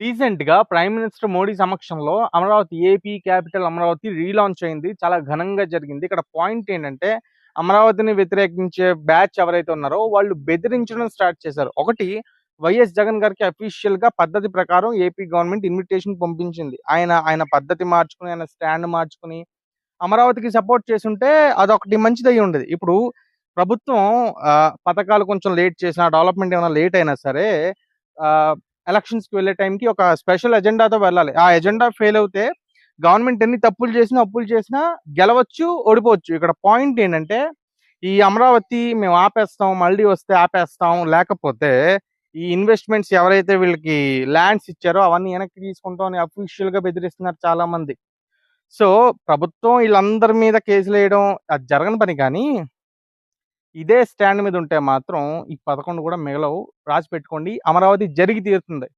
రీసెంట్గా prime minister Modi సమక్షంలో Amaravati AP capital Amaravati relaunch అయింది. చాలా ఘనంగా జరిగింది. ఇక్కడ పాయింట్ ఏంటంటే అమరావతిని వ్యతిరేకించే బ్యాచ్ ఎవరైతే ఉన్నారో వాళ్ళు బెదిరించడం స్టార్ట్ చేశారు. ఒకటి వైఎస్ జగన్ గారికి అఫీషియల్గా పద్ధతి ప్రకారం ఏపీ గవర్నమెంట్ ఇన్విటేషన్ పంపించింది. ఆయన ఆయన పద్ధతి మార్చుకుని ఆయన స్టాండ్ మార్చుకుని అమరావతికి సపోర్ట్ చేస్తుంటే అదొకటి మంచిది అయ్యి ఉండేది. ఇప్పుడు ప్రభుత్వం పథకాలు కొంచెం లేట్ చేసినా డెవలప్మెంట్ ఏమైనా లేట్ అయినా సరే ఎలక్షన్స్కి వెళ్ళే టైంకి ఒక స్పెషల్ ఎజెండాతో వెళ్ళాలి. ఆ ఎజెండా ఫెయిల్ అవుతే గవర్నమెంట్ ఎన్ని తప్పులు చేసినా అప్పులు చేసినా గెలవచ్చు ఓడిపోవచ్చు. ఇక్కడ పాయింట్ ఏంటంటే ఈ అమరావతి మేము ఆపేస్తాం మళ్ళీ వస్తే ఆపేస్తాం లేకపోతే ఈ ఇన్వెస్ట్మెంట్స్ ఎవరైతే వీళ్ళకి ల్యాండ్స్ ఇచ్చారో అవన్నీ వెనక్కి తీసుకుంటాం అని అఫీషియల్గా బెదిరిస్తున్నారు చాలా మంది సో ప్రభుత్వం వీళ్ళందరి మీద కేసులు వేయడం అది జరగని పని కానీ ఇదే స్టాండ్ మీద ఉంటే మాత్రం ఈ పదకొండు కూడా మిగలవు. రాసి పెట్టుకోండి. అమరావతి జరిగి తీరుతుంది.